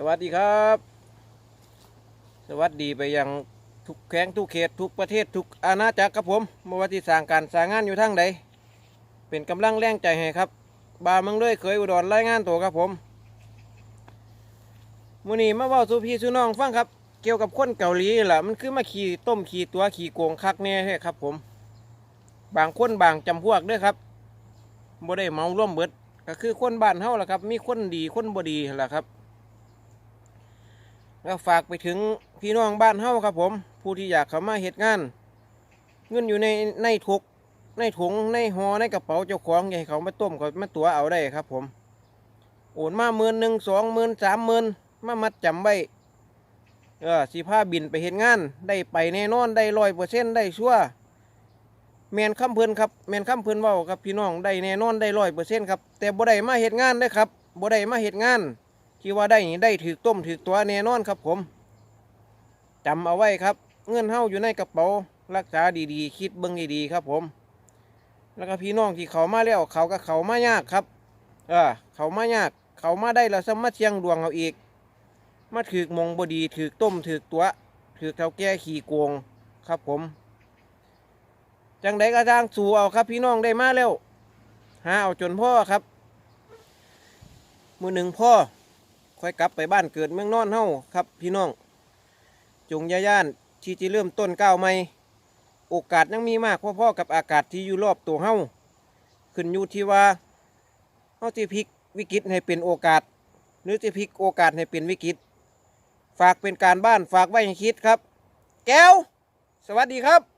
สวัสดีครับ สวัสดีไปยังทุกแข้งทุกเขตทุกประเทศทุกอาณาจักรครับผมเมื่อวันที่สร้างการสร้างงานอยู่ทางใดเป็นกำลังแรงใจให้ครับ บามืองเลยเคยอุดรรายงานตัวครับผมมื้อนี้มาเว้าสู่พี่สู่น้องฟังครับ เกี่ยวกับคนเกาหลีล่ะมันคือมาขี่ต้มขี่ตัวขี่โกงคักแน่แท้ครับผม บางคนบางจำพวกด้วยครับบ่ได้เมาร่วมเบิด ก็คือคนบ้านเฮาล่ะครับ มีคนดีคนบ่ดีล่ะครับ ก็ฝากไปถึงพี่น้องบ้านเฮาครับผม ผู้ที่อยากเข้ามาเหตุงาน เงินอยู่ในในถุกในถุงในหอในกระเป๋าเจ้าของอย่าให้เขามาต้มเขามาตัวเอาได้ครับผม โอนมาหมื่นหนึ่งสองหมื่นสามหมื่นมามัดจำไว้เออสีผ้าบินไปเหตุงาน ได้ไปแน่นอนได้ร้อยเปอร์เซ็นต์ได้ชั่วแมนคำเพิ่นครับแมนคำเพิ่นเว้าครับพี่น้องได้แน่นอนได้ร้อยเปอร์เซ็นต์ครับแต่บ่ได้มาเหตุงานด้อครับบ่ได้มาเหตุงาน ที่ว่าได้นี่ได้ถือต้มถือตัวแน่นอนครับผมจำเอาไว้ครับ เงินเฮาอยู่ในกระเป๋ารักษาดีๆ คิดเบิ่งดีๆครับผม แล้วก็พี่น้องที่เขามาแล้วเขาก็เขามายากครับ เออเขามายาก เขามาได้แล้วสมาเชียงดวงเอาอีก มาถือมงบดีถือต้มถือตัวถือเท่าแก่ขี่โกงครับผมจังใดก็ทางสู่เอาครับ พี่น้องได้มาแล้วหาเอาจนพ่อครับ มือหนึ่งพ่อ ค่อยกลับไปบ้านเกิดเมืองนอนเฮาครับ พี่น้อง จงย่าย่านที่จะเริ่มต้นก้าวใหม่ โอกาสยังมีมากพ่อๆกับอากาศที่อยู่รอบตัวเฮาขึ้นอยู่ที่ว่าเฮาจะพลิกวิกฤตให้เป็นโอกาส หรือจะพลิกโอกาสให้เป็นวิกฤต ฝากเป็นการบ้านฝากไว้ให้คิดครับ แก้ว สวัสดีครับ